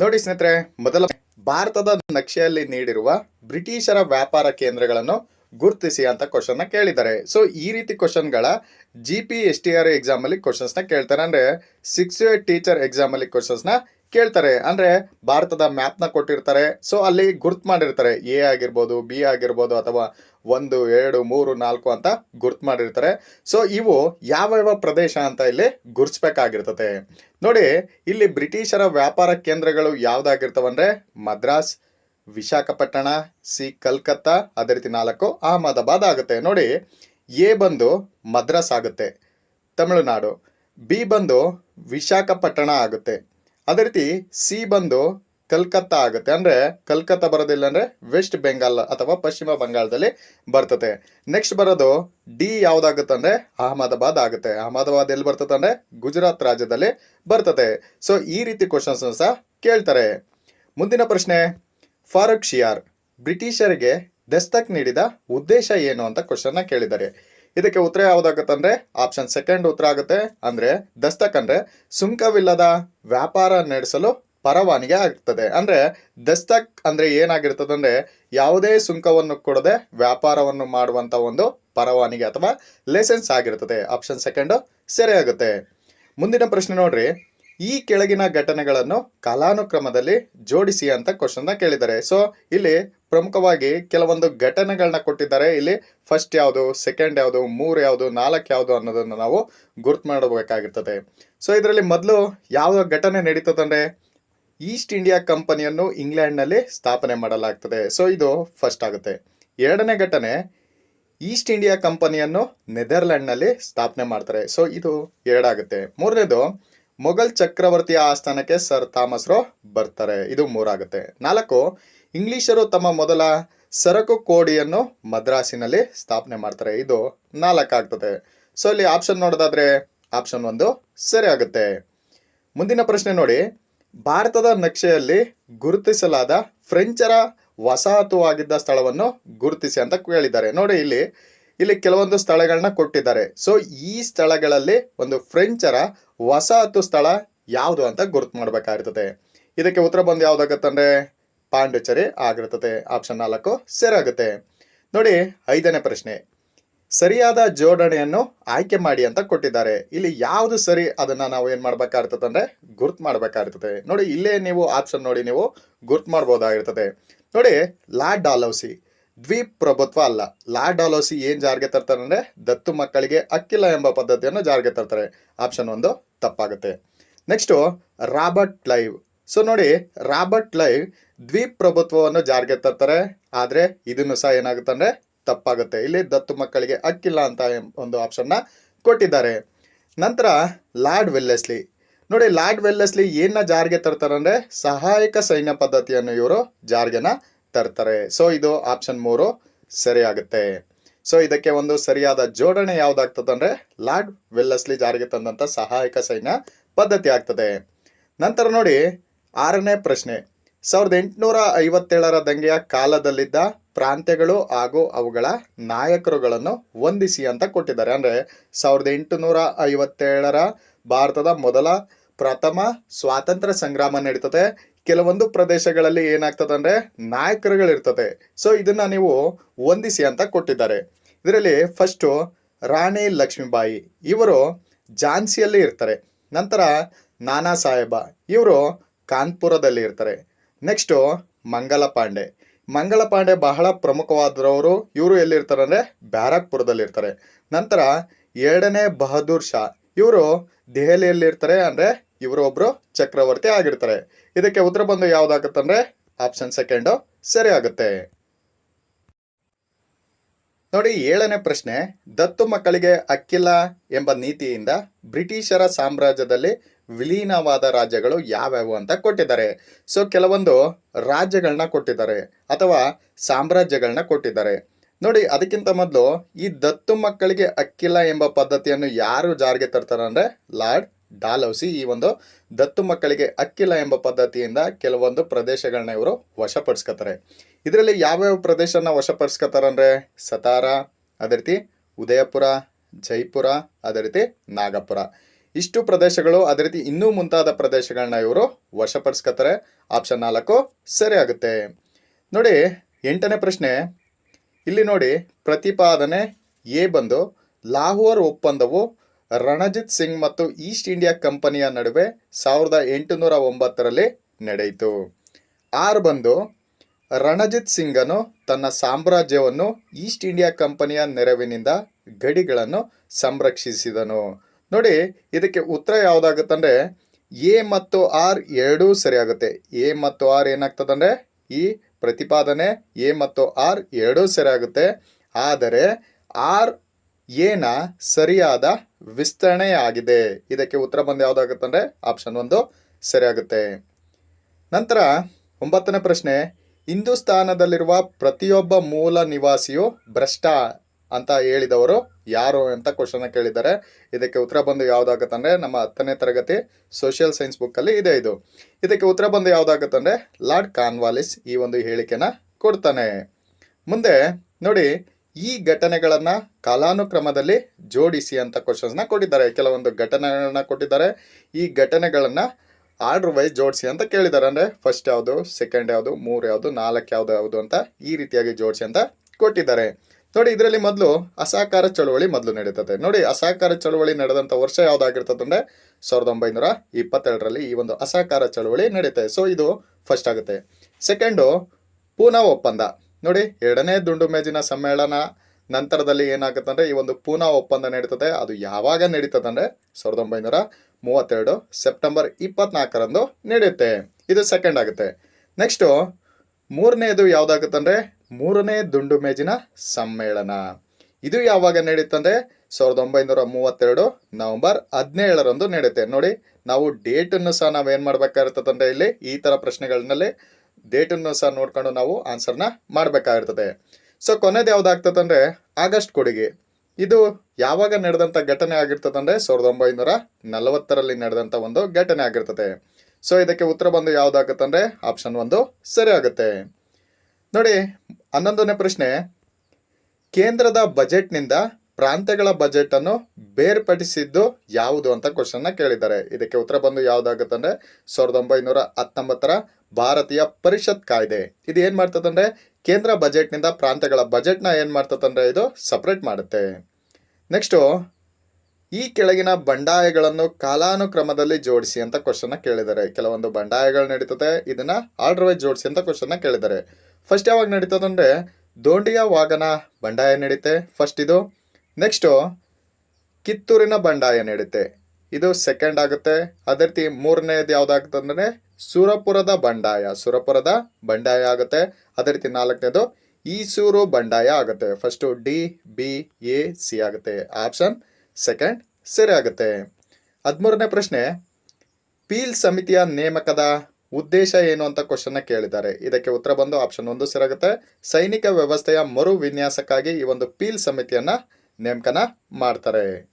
ನೋಡಿ ಸ್ನೇಹಿತರೆ, ಮೊದಲ ಭಾರತದ ನಕ್ಷೆಯಲ್ಲಿ ನೀಡಿರುವ ಬ್ರಿಟಿಷರ ವ್ಯಾಪಾರ ಕೇಂದ್ರಗಳನ್ನು ಗುರುತಿಸಿ ಅಂತ ಕ್ವಶನ್ನ ಕೇಳಿದ್ದಾರೆ. ಸೊ ಈ ರೀತಿ ಕ್ವಶನ್ಗಳ G P S T R exam ಅಲ್ಲಿ ಕ್ವಶನ್ಸ್ನ ಕೇಳ್ತಾರೆ. ಅಂದ್ರೆ ಸಿಕ್ಸ್ ಟೀಚರ್ ಎಕ್ಸಾಮ್ ಅಲ್ಲಿ ಕ್ವಶನ್ಸ್ನ ಕೇಳ್ತಾರೆ. ಅಂದ್ರೆ ಭಾರತದ ಮ್ಯಾಪ್ನ ಕೊಟ್ಟಿರ್ತಾರೆ. ಸೊ ಅಲ್ಲಿ ಗುರ್ತ್ ಮಾಡಿರ್ತಾರೆ. ಎ ಆಗಿರ್ಬೋದು ಬಿ ಆಗಿರ್ಬೋದು ಅಥವಾ ಒಂದು, ಎರಡು, ಮೂರು, ನಾಲ್ಕು ಅಂತ ಗುರ್ತ್ ಮಾಡಿರ್ತಾರೆ. ಸೊ ಇವು ಯಾವ ಯಾವ ಪ್ರದೇಶ ಅಂತ ಇಲ್ಲಿ ಗುರ್ಸ್ಬೇಕಾಗಿರ್ತದೆ ನೋಡಿ, ಇಲ್ಲಿ ಬ್ರಿಟಿಷರ ವ್ಯಾಪಾರ ಕೇಂದ್ರಗಳು ಯಾವ್ದಾಗಿರ್ತವಂದ್ರೆ ಮದ್ರಾಸ್, ವಿಶಾಖಪಟ್ಟಣ, ಸಿ, ಕಲ್ಕತ್ತಾ, ಅದೇ ರೀತಿ ನಾಲ್ಕು ಅಹಮದಾಬಾದ್ ಆಗುತ್ತೆ. ನೋಡಿ, ಎ ಬಂದು ಮದ್ರಾಸ್ ಆಗುತ್ತೆ, ತಮಿಳುನಾಡು, ಬಿ ಬಂದು ವಿಶಾಖಪಟ್ಟಣ ಆಗುತ್ತೆ, ಅದೇ ರೀತಿ ಸಿ ಬಂದು ಕಲ್ಕತ್ತಾ ಆಗುತ್ತೆ. ಅಂದ್ರೆ ಕಲ್ಕತ್ತಾ ಬರೋದಿಲ್ಲ ಅಂದ್ರೆ ವೆಸ್ಟ್ ಬೆಂಗಾಲ್ ಅಥವಾ ಪಶ್ಚಿಮ ಬಂಗಾಳದಲ್ಲಿ ಬರ್ತದೆ. ನೆಕ್ಸ್ಟ್ ಬರೋದು ಡಿ ಯಾವ್ದಾಗುತ್ತೆ ಅಂದ್ರೆ ಅಹಮದಾಬಾದ್ ಆಗುತ್ತೆ. ಅಹಮದಾಬಾದ್ ಎಲ್ಲಿ ಬರ್ತದೆ ಅಂದ್ರೆ ಗುಜರಾತ್ ರಾಜ್ಯದಲ್ಲಿ ಬರ್ತದೆ. ಸೊ ಈ ರೀತಿ ಕ್ವಶನ್ಸ್ ಸಹ ಕೇಳ್ತಾರೆ. ಮುಂದಿನ ಪ್ರಶ್ನೆ, ಫಾರೂಕ್ ಶಿಯಾರ್, ಬ್ರಿಟಿಷರಿಗೆ ದಸ್ತಕ್ ನೀಡಿದ ಉದ್ದೇಶ ಏನು ಅಂತ ಕ್ವಶನ್ನ ಕೇಳಿದ್ದಾರೆ. ಇದಕ್ಕೆ ಉತ್ತರ ಯಾವ್ದಾಗುತ್ತೆ ಅಂದ್ರೆ ಆಪ್ಷನ್ ಸೆಕೆಂಡ್ ಉತ್ತರ ಆಗುತ್ತೆ. ಅಂದ್ರೆ ದಸ್ತಕ್ ಅಂದ್ರೆ ಸುಂಕವಿಲ್ಲದ ವ್ಯಾಪಾರ ನಡೆಸಲು ಪರವಾನಿಗೆ ಆಗ್ತದೆ. ಅಂದ್ರೆ ದಸ್ತಕ್ ಅಂದ್ರೆ ಏನಾಗಿರ್ತದೆ ಅಂದ್ರೆ ಯಾವುದೇ ಸುಂಕವನ್ನು ಕೊಡದೆ ವ್ಯಾಪಾರವನ್ನು ಮಾಡುವಂತ ಒಂದು ಪರವಾನಿಗೆ ಅಥವಾ ಲೈಸೆನ್ಸ್ ಆಗಿರ್ತದೆ. ಆಪ್ಷನ್ ಸೆಕೆಂಡ್ ಸರಿಯಾಗುತ್ತೆ. ಮುಂದಿನ ಪ್ರಶ್ನೆ ನೋಡ್ರಿ. ಈ ಕೆಳಗಿನ ಘಟನೆಗಳನ್ನು ಕಾಲಾನುಕ್ರಮದಲ್ಲಿ ಜೋಡಿಸಿ ಅಂತ ಕ್ವಶನ್ ಕೇಳಿದ್ದಾರೆ. ಸೊ ಇಲ್ಲಿ ಪ್ರಮುಖವಾಗಿ ಕೆಲವೊಂದು ಘಟನೆಗಳನ್ನ ಕೊಟ್ಟಿದ್ದಾರೆ. ಇಲ್ಲಿ ಫಸ್ಟ್ ಯಾವುದು ಸೆಕೆಂಡ್ ಯಾವುದು, ಮೂರು ಯಾವುದು, ನಾಲ್ಕು ಯಾವುದು ಅನ್ನೋದನ್ನು ನಾವು ಗುರ್ತು ಮಾಡಬೇಕಾಗಿರ್ತದೆ. ಸೊ ಇದರಲ್ಲಿ ಮೊದಲು ಯಾವ ಘಟನೆ ನಡೀತದಂದ್ರೆ ಈಸ್ಟ್ ಇಂಡಿಯಾ ಕಂಪನಿಯನ್ನು ಇಂಗ್ಲೆಂಡ್ನಲ್ಲಿ ಸ್ಥಾಪನೆ ಮಾಡಲಾಗ್ತದೆ. ಸೊ ಇದು ಫಸ್ಟ್ ಆಗುತ್ತೆ. ಎರಡನೇ ಘಟನೆ ಈಸ್ಟ್ ಇಂಡಿಯಾ ಕಂಪನಿಯನ್ನು ನೆದರ್ಲ್ಯಾಂಡ್ನಲ್ಲಿ ಸ್ಥಾಪನೆ ಮಾಡ್ತಾರೆ. ಸೊ ಇದು ಎರಡಾಗುತ್ತೆ. ಮೂರನೇದು, ಮೊಘಲ್ ಚಕ್ರವರ್ತಿಯ ಆಸ್ಥಾನಕ್ಕೆ ಸರ್ ಥಾಮಸ್ ರೋ ಬರ್ತಾರೆ. ಇದು ಮೂರಾಗುತ್ತೆ. ನಾಲ್ಕು, ಇಂಗ್ಲಿಷರು ತಮ್ಮ ಮೊದಲ ಸರಕು ಕೋಡಿಯನ್ನು ಮದ್ರಾಸಿನಲ್ಲಿ ಸ್ಥಾಪನೆ ಮಾಡ್ತಾರೆ. ಇದು ನಾಲ್ಕಾಗ್ತದೆ. ಸೊ ಇಲ್ಲಿ ಆಪ್ಷನ್ ನೋಡೋದಾದ್ರೆ ಆಪ್ಷನ್ ಒಂದು ಸರಿ ಆಗುತ್ತೆ ಮುಂದಿನ ಪ್ರಶ್ನೆ ನೋಡಿ. ಭಾರತದ ನಕ್ಷೆಯಲ್ಲಿ ಗುರುತಿಸಲಾದ ಫ್ರೆಂಚರ ವಸಾಹತುವಾಗಿದ್ದ ಸ್ಥಳವನ್ನು ಗುರುತಿಸಿ ಅಂತ ಕೇಳಿದ್ದಾರೆ. ನೋಡಿ ಇಲ್ಲಿ ಇಲ್ಲಿ ಕೆಲವೊಂದು ಸ್ಥಳಗಳನ್ನ ಕೊಟ್ಟಿದ್ದಾರೆ. ಸೊ ಈ ಸ್ಥಳಗಳಲ್ಲಿ ಒಂದು ಫ್ರೆಂಚರ ವಸಾಹತು ಸ್ಥಳ ಯಾವುದು ಅಂತ ಗುರುತು ಮಾಡಬೇಕಾಗಿರ್ತದೆ. ಇದಕ್ಕೆ ಉತ್ತರ ಬಂದು ಯಾವುದಾಗತ್ತಂದ್ರೆ, ಪಾಂಡಿಚೇರಿ ಆಗಿರ್ತದೆ. ಆಪ್ಷನ್ ನಾಲ್ಕು ಸೇರಾಗುತ್ತೆ ನೋಡಿ, ಐದನೇ ಪ್ರಶ್ನೆ. ಸರಿಯಾದ ಜೋಡಣೆಯನ್ನು ಆಯ್ಕೆ ಮಾಡಿ ಅಂತ ಕೊಟ್ಟಿದ್ದಾರೆ. ಇಲ್ಲಿ ಯಾವುದು ಸರಿ ಅದನ್ನ ನಾವು ಏನು ಮಾಡ್ಬೇಕಾಗಿರ್ತದೆ ಅಂದರೆ ಗುರ್ತ್ ಮಾಡ್ಬೇಕಾಗಿರ್ತದೆ ನೋಡಿ, ಇಲ್ಲೇ ನೀವು ಆಪ್ಷನ್ ನೋಡಿ ನೀವು ಗುರ್ತ್ ಮಾಡ್ಬೋದಾಗಿರ್ತದೆ. ನೋಡಿ, ಲಾ ಡಾಲೌಸಿ. ದ್ವಿಪ್ರಭುತ್ವ ಪ್ರಭುತ್ವ ಅಲ್ಲ. ಲಾ ಡಾಲೋಸಿ ಏನು ಜಾರಿಗೆ ತರ್ತಾರೆ ಅಂದ್ರೆ ದತ್ತು ಮಕ್ಕಳಿಗೆ ಅಕ್ಕಿಲ್ಲ ಎಂಬ ಪದ್ಧತಿಯನ್ನು ಜಾರಿಗೆ ತರ್ತಾರೆ. ಆಪ್ಷನ್ ಒಂದು, ತಪ್ಪಾಗುತ್ತೆ. ನೆಕ್ಸ್ಟ್ ರಾಬರ್ಟ್ ಲೈವ್ ಸೊ ನೋಡಿ, ರಾಬರ್ಟ್ ಲೈವ್ ದ್ವಿಪ್ರಭುತ್ವವನ್ನು ಜಾರಿಗೆ ತರ್ತಾರೆ. ಆದರೆ ಇದನ್ನು ಸಹ ಏನಾಗುತ್ತೆ ಅಂದ್ರೆ ತಪ್ಪಾಗುತ್ತೆ. ಇಲ್ಲಿ ದತ್ತು ಮಕ್ಕಳಿಗೆ ಅಕ್ಕಿಲ್ಲ ಅಂತ ಒಂದು ಆಪ್ಷನ್ನ ಕೊಟ್ಟಿದ್ದಾರೆ. ನಂತರ ಲಾರ್ಡ್ ವೆಲ್ಲೆಸ್ಲಿ. ನೋಡಿ, ಲಾರ್ಡ್ ವೆಲ್ಲೆಸ್ಲಿ ಏನ ಜಾರಿಗೆ ತರ್ತಾರೆ ಅಂದ್ರೆ ಸಹಾಯಕ ಸೈನ್ಯ ಪದ್ಧತಿಯನ್ನು ಇವರು ಜಾರಿಗೆನ ತರ್ತಾರೆ. ಸೊ ಇದು ಆಪ್ಷನ್ ಮೂರು ಸರಿಯಾಗುತ್ತೆ. ಸೊ ಇದಕ್ಕೆ ಒಂದು ಸರಿಯಾದ ಜೋಡಣೆ ಯಾವ್ದಾಗ್ತದೆ ಲಾರ್ಡ್ ವೆಲ್ಲಸ್ಲಿ ಜಾರಿಗೆ ತಂದಂತ ಸಹಾಯಕ ಸೈನ್ಯ ಪದ್ಧತಿ ಆಗ್ತದೆ. ನಂತರ ನೋಡಿ, ಆರನೇ ಪ್ರಶ್ನೆ. ಸಾವಿರದ ಎಂಟುನೂರ ಐವತ್ತೇಳರ ದಂಗೆಯ ಕಾಲದಲ್ಲಿದ್ದ ಪ್ರಾಂತ್ಯಗಳು ಹಾಗೂ ಅವುಗಳ ನಾಯಕರುಗಳನ್ನು ಹೊಂದಿಸಿ ಅಂತ ಕೊಟ್ಟಿದ್ದಾರೆ. ಅಂದ್ರೆ ಸಾವಿರದ ಎಂಟುನೂರ ಐವತ್ತೇಳರ ಭಾರತದ ಮೊದಲ ಪ್ರಥಮ ಸ್ವಾತಂತ್ರ್ಯ ಸಂಗ್ರಾಮ ನಡೀತದೆ. ಕೆಲವೊಂದು ಪ್ರದೇಶಗಳಲ್ಲಿ ಏನಾಗ್ತದೆ ಅಂದರೆ ನಾಯಕರುಗಳಿರ್ತದೆ. ಸೊ ಇದನ್ನ ನೀವು ಹೊಂದಿಸಿ ಅಂತ ಕೊಟ್ಟಿದ್ದಾರೆ. ಇದರಲ್ಲಿ ಫಸ್ಟು ರಾಣಿ ಲಕ್ಷ್ಮೀಬಾಯಿ, ಇವರು ಝಾನ್ಸಿಯಲ್ಲಿ ಇರ್ತಾರೆ. ನಂತರ ನಾನಾ ಸಾಹೇಬ ಇವರು ಕಾನ್ಪುರದಲ್ಲಿ ಇರ್ತಾರೆ. ನೆಕ್ಸ್ಟು ಮಂಗಲ ಪಾಂಡೆ ಮಂಗಲ ಪಾಂಡೆ ಬಹಳ ಪ್ರಮುಖವಾದವರು ಇವರು ಎಲ್ಲಿರ್ತಾರೆ ಅಂದ್ರೆ ಬ್ಯಾರಕ್ಪುರದಲ್ಲಿ ಇರ್ತಾರೆ ನಂತರ ಎರಡನೇ ಬಹದ್ದೂರ್ ಶಾ, ಇವರು ದೆಹಲಿಯಲ್ಲಿರ್ತಾರೆ ಅಂದ್ರೆ ಇವರು ಒಬ್ರು ಚಕ್ರವರ್ತಿ ಆಗಿರ್ತಾರೆ. ಇದಕ್ಕೆ ಉತ್ತರ ಬಂದು ಯಾವ್ದಾಗುತ್ತಂದ್ರೆ ಆಪ್ಷನ್ ಸೆಕೆಂಡ್ ಸರಿ ಆಗುತ್ತೆ ನೋಡಿ, ಏಳನೇ ಪ್ರಶ್ನೆ, ದತ್ತು ಮಕ್ಕಳಿಗೆ ಅಕ್ಕಿಲ್ಲ ಎಂಬ ನೀತಿಯಿಂದ ಬ್ರಿಟಿಷರ ಸಾಮ್ರಾಜ್ಯದಲ್ಲಿ ವಿಲೀನವಾದ ರಾಜ್ಯಗಳು ಯಾವ್ಯಾವು ಅಂತ ಕೊಟ್ಟಿದ್ದಾರೆ. ಸೊ ಕೆಲವೊಂದು ರಾಜ್ಯಗಳನ್ನ ಕೊಟ್ಟಿದ್ದಾರೆ ಅಥವಾ ಸಾಮ್ರಾಜ್ಯಗಳನ್ನ ಕೊಟ್ಟಿದ್ದಾರೆ. ನೋಡಿ, ಅದಕ್ಕಿಂತ ಮೊದಲು ಈ ದತ್ತು ಮಕ್ಕಳಿಗೆ ಅಕ್ಕಿಲ್ಲ ಎಂಬ ಪದ್ಧತಿಯನ್ನು ಯಾರು ಜಾರಿಗೆ ತರ್ತಾರೆ ಅಂದರೆ ಲಾರ್ಡ್ ಡಾಲೌಸಿ ಈ ಒಂದು ದತ್ತು ಮಕ್ಕಳಿಗೆ ಅಕ್ಕಿಲ್ಲ ಎಂಬ ಪದ್ಧತಿಯಿಂದ ಕೆಲವೊಂದು ಪ್ರದೇಶಗಳನ್ನ ಇವರು ವಶಪಡಿಸ್ಕೊತಾರೆ ಇದರಲ್ಲಿ ಯಾವ್ಯಾವ ಪ್ರದೇಶನ ವಶಪಡಿಸ್ಕೊತಾರೆ ಅಂದರೆ ಸತಾರ, ಅದೇ ರೀತಿ ಉದಯಪುರ, ಜೈಪುರ, ಅದೇ ರೀತಿ ನಾಗಪುರ. ಇಷ್ಟು ಪ್ರದೇಶಗಳು, ಅದೇ ರೀತಿ ಇನ್ನೂ ಮುಂತಾದ ಪ್ರದೇಶಗಳನ್ನ ಇವರು ವಶಪಡಿಸ್ಕೊತಾರೆ ಆಪ್ಷನ್ ನಾಲ್ಕು, ಸರಿ ಆಗುತ್ತೆ. ನೋಡಿ, ಎಂಟನೇ ಪ್ರಶ್ನೆ. ಇಲ್ಲಿ ನೋಡಿ, ಪ್ರತಿಪಾದನೆ ಎ ಬಂದು, ಲಾಹೋರ್ ಒಪ್ಪಂದವು ರಣಜಿತ್ ಸಿಂಗ್ ಮತ್ತು ಈಸ್ಟ್ ಇಂಡಿಯಾ ಕಂಪನಿಯ ನಡುವೆ ಸಾವಿರದ ಎಂಟುನೂರ ಒಂಬತ್ತರಲ್ಲಿ ನಡೆಯಿತು. ಆರ್ ಬಂದು, ರಣಜಿತ್ ಸಿಂಗನು ತನ್ನ ಸಾಮ್ರಾಜ್ಯವನ್ನು ಈಸ್ಟ್ ಇಂಡಿಯಾ ಕಂಪನಿಯ ನೆರವಿನಿಂದ ಗಡಿಗಳನ್ನು ಸಂರಕ್ಷಿಸಿದನು. ನೋಡಿ, ಇದಕ್ಕೆ ಉತ್ತರ ಯಾವುದಾಗುತ್ತಂದ್ರೆ ಎ ಮತ್ತು ಆರ್ ಎರಡೂ ಸರಿಯಾಗುತ್ತೆ. ಎ ಮತ್ತು ಆರ್ ಏನಾಗ್ತದಂದ್ರೆ ಈ ಪ್ರತಿಪಾದನೆ ಎ ಮತ್ತು ಆರ್ ಎರಡೂ ಸರಿಯಾಗುತ್ತೆ. ಆದರೆ ಆರ್ ಏನ ಸರಿಯಾದ ವಿಸ್ತರಣೆಯಾಗಿದೆ ಇದಕ್ಕೆ ಉತ್ತರ ಬಂದು ಯಾವುದಾಗುತ್ತಂದರೆ ಆಪ್ಷನ್ ಒಂದು ಸರಿಯಾಗುತ್ತೆ. ನಂತರ ಒಂಬತ್ತನೇ ಪ್ರಶ್ನೆ, ಹಿಂದೂಸ್ತಾನದಲ್ಲಿರುವ ಪ್ರತಿಯೊಬ್ಬ ಮೂಲ ನಿವಾಸಿಯು ಭ್ರಷ್ಟ. ಅಂತ ಹೇಳಿದವರು ಯಾರು ಅಂತ ಕ್ವಶನ್ ಕೇಳಿದ್ದಾರೆ. ಇದಕ್ಕೆ ಉತ್ತರ ಬಂದು ಯಾವ್ದಾಗತ್ತಂದ್ರೆ ನಮ್ಮ ಹತ್ತನೇ ತರಗತಿ ಸೋಷಿಯಲ್ ಸೈನ್ಸ್ ಬುಕ್ಕಲ್ಲಿ ಇದೆ ಇದು. ಇದಕ್ಕೆ ಉತ್ತರ ಬಂದು ಯಾವ್ದಾಗತ್ತಂದ್ರೆ ಲಾರ್ಡ್ ಕಾನ್ವಾಲಿಸ್ ಈ ಒಂದು ಹೇಳಿಕೆನ ಕೊಡ್ತಾನೆ. ಮುಂದೆ ನೋಡಿ, ಈ ಘಟನೆಗಳನ್ನ ಕಾಲಾನುಕ್ರಮದಲ್ಲಿ ಜೋಡಿಸಿ ಅಂತ ಕ್ವಶನ್ಸ್ನ ಕೊಟ್ಟಿದ್ದಾರೆ. ಕೆಲವೊಂದು ಘಟನೆಗಳನ್ನ ಕೊಟ್ಟಿದ್ದಾರೆ. ಈ ಘಟನೆಗಳನ್ನ ಆರ್ಡರ್ ವೈಸ್ ಜೋಡಿಸಿ ಅಂತ ಕೇಳಿದ್ದಾರೆ. ಅಂದರೆ ಫಸ್ಟ್ ಯಾವುದು ಸೆಕೆಂಡ್ ಯಾವುದು, ಮೂರು ಯಾವುದು, ನಾಲ್ಕು ಯಾವ್ದು, ಯಾವುದು ಅಂತ ಈ ರೀತಿಯಾಗಿ ಜೋಡಿಸಿ ಅಂತ ಕೊಟ್ಟಿದ್ದಾರೆ. ನೋಡಿ, ಇದರಲ್ಲಿ ಮೊದಲು ಅಸಹಕಾರ ಚಳುವಳಿ ಮೊದಲು ನಡೀತದೆ. ನೋಡಿ ಅಸಹಕಾರ ಚಳುವಳಿ ನಡೆದಂಥ ವರ್ಷ ಯಾವುದಾಗಿರ್ತದೆ ಅಂದರೆ ಸಾವಿರದ ಒಂಬೈನೂರ ಇಪ್ಪತ್ತೆರಡರಲ್ಲಿ ಈ ಒಂದು ಅಸಹಕಾರ ಚಳುವಳಿ ನಡೀತದೆ ಸೊ ಇದು ಫಸ್ಟ್ ಆಗುತ್ತೆ. ಸೆಕೆಂಡು ಪೂನಾ ಒಪ್ಪಂದ. ನೋಡಿ, ಎರಡನೇ ದುಂಡು ಮೇಜಿನ ಸಮ್ಮೇಳನ ನಂತರದಲ್ಲಿ ಏನಾಗುತ್ತೆ ಅಂದರೆ ಈ ಒಂದು ಪೂನಾ ಒಪ್ಪಂದ ನಡೀತದೆ. ಅದು ಯಾವಾಗ ನಡೀತದೆ ಅಂದರೆ ಸಾವಿರದ ಒಂಬೈನೂರ ಮೂವತ್ತೆರಡು ಸೆಪ್ಟೆಂಬರ್ ಇಪ್ಪತ್ನಾಲ್ಕರಂದು ನಡೆಯುತ್ತೆ ಇದು ಸೆಕೆಂಡ್ ಆಗುತ್ತೆ. ನೆಕ್ಸ್ಟು ಮೂರನೇದು ಯಾವುದಾಗುತ್ತಂದ್ರೆ ಮೂರನೇ ದುಂಡು ಮೇಜಿನ ಸಮ್ಮೇಳನ. ಇದು ಯಾವಾಗ ನಡೀತಂದ್ರೆ ಸಾವಿರದ ಒಂಬೈನೂರ ಮೂವತ್ತೆರಡು ನವೆಂಬರ್ ಹದಿನೇಳರಂದು ನಡೆಯುತ್ತೆ. ನೋಡಿ, ನಾವು ಡೇಟನ್ನು ಸಹ ನಾವು ನಾವೇನು ಮಾಡ್ಬೇಕಾಗಿರ್ತದಂದ್ರೆ ಇಲ್ಲಿ ಈ ಥರ ಪ್ರಶ್ನೆಗಳನ್ನಲ್ಲಿ ಡೇಟನ್ನು ಸಹ ನೋಡ್ಕೊಂಡು ನಾವು ಆನ್ಸರ್ನ ಮಾಡಬೇಕಾಗಿರ್ತದೆ. ಸೊ ಕೊನೆದು ಯಾವ್ದಾಗ್ತದಂದ್ರೆ ಆಗಸ್ಟ್ ಕೊಡುಗೆ. ಇದು ಯಾವಾಗ ನಡೆದಂಥ ಘಟನೆ ಆಗಿರ್ತದಂದ್ರೆ ಸಾವಿರದ ಒಂಬೈನೂರ ನಲವತ್ತರಲ್ಲಿ ನಡೆದಂಥ ಒಂದು ಘಟನೆ ಆಗಿರ್ತದೆ. ಸೊ ಇದಕ್ಕೆ ಉತ್ತರ ಬಂದು ಯಾವುದಾಗುತ್ತಂದ್ರೆ ಆಪ್ಷನ್ ಒಂದು ಸರಿ ಆಗುತ್ತೆ ನೋಡಿ ಹನ್ನೊಂದನೇ ಪ್ರಶ್ನೆ. ಕೇಂದ್ರದ ಬಜೆಟ್ನಿಂದ ಪ್ರಾಂತ್ಯಗಳ ಬಜೆಟ್ ಅನ್ನು ಬೇರ್ಪಡಿಸಿದ್ದು ಯಾವುದು ಅಂತ ಕ್ವಶನ್ನ ಕೇಳಿದ್ದಾರೆ. ಇದಕ್ಕೆ ಉತ್ತರ ಬಂದು ಯಾವುದಾಗುತ್ತಂದ್ರೆ ಸಾವಿರದ ಒಂಬೈನೂರ ಹತ್ತೊಂಬತ್ತರ ಭಾರತೀಯ ಪರಿಷತ್ ಕಾಯ್ದೆ. ಇದು ಏನು ಮಾಡ್ತದಂದ್ರೆ ಕೇಂದ್ರ ಬಜೆಟ್ನಿಂದ ಪ್ರಾಂತ್ಯಗಳ ಬಜೆಟ್ನ ಏನು ಮಾಡ್ತದಂದ್ರೆ ಇದು ಸಪ್ರೇಟ್ ಮಾಡುತ್ತೆ. ನೆಕ್ಸ್ಟು, ಈ ಕೆಳಗಿನ ಬಂಡಾಯಗಳನ್ನು ಕಾಲಾನುಕ್ರಮದಲ್ಲಿ ಜೋಡಿಸಿ ಅಂತ ಕ್ವಶನ್ನ ಕೇಳಿದ್ದಾರೆ. ಕೆಲವೊಂದು ಬಂಡಾಯಗಳು ನಡೀತದೆ, ಇದನ್ನ ಆರ್ಡರ್ ವೈಸ್ ಜೋಡಿಸಿ ಅಂತ ಕ್ವಶನ್ನ ಕೇಳಿದ್ದಾರೆ. ಫಸ್ಟ್ ಯಾವಾಗ ನಡೀತದಂದ್ರೆ ದೋಂಡಿಯ ವಾಗನ ಬಂಡಾಯ ನಡೀತೆ. ಫಸ್ಟ್ ಇದು ನೆಕ್ಸ್ಟು ಕಿತ್ತೂರಿನ ಬಂಡಾಯ ನಡೀತೆ. ಇದು ಸೆಕೆಂಡ್ ಆಗುತ್ತೆ. ಅದೇ ರೀತಿ ಮೂರನೇದು ಯಾವ್ದಾಗುತ್ತಂದ್ರೆ ಸುರಪುರದ ಬಂಡಾಯ ಸುರಪುರದ ಬಂಡಾಯ ಆಗುತ್ತೆ. ಅದೇ ರೀತಿ ನಾಲ್ಕನೇದು ಈಸೂರು ಬಂಡಾಯ ಆಗುತ್ತೆ. First D B A C ಆಗುತ್ತೆ. ಆಪ್ಷನ್ ಸೆಕೆಂಡ್ ಸರಿ ಆಗುತ್ತೆ. ಹದಿಮೂರನೇ ಪ್ರಶ್ನೆ, ಪೀಲ್ ಸಮಿತಿಯ ನೇಮಕದ ಉದ್ದೇಶ ಏನು ಅಂತ ಕ್ವಶನ್ನ ಕೇಳಿದ್ದಾರೆ. ಇದಕ್ಕೆ ಉತ್ತರ ಬಂದು ಆಪ್ಷನ್ ಒಂದು ಸರಿಯಾಗುತ್ತೆ ಸೈನಿಕ ವ್ಯವಸ್ಥೆಯ ಮರು ವಿನ್ಯಾಸಕ್ಕಾಗಿ ಈ ಒಂದು ಪೀಲ್ ಸಮಿತಿಯನ್ನ ನೇಮಕನ ಮಾಡ್ತಾರೆ.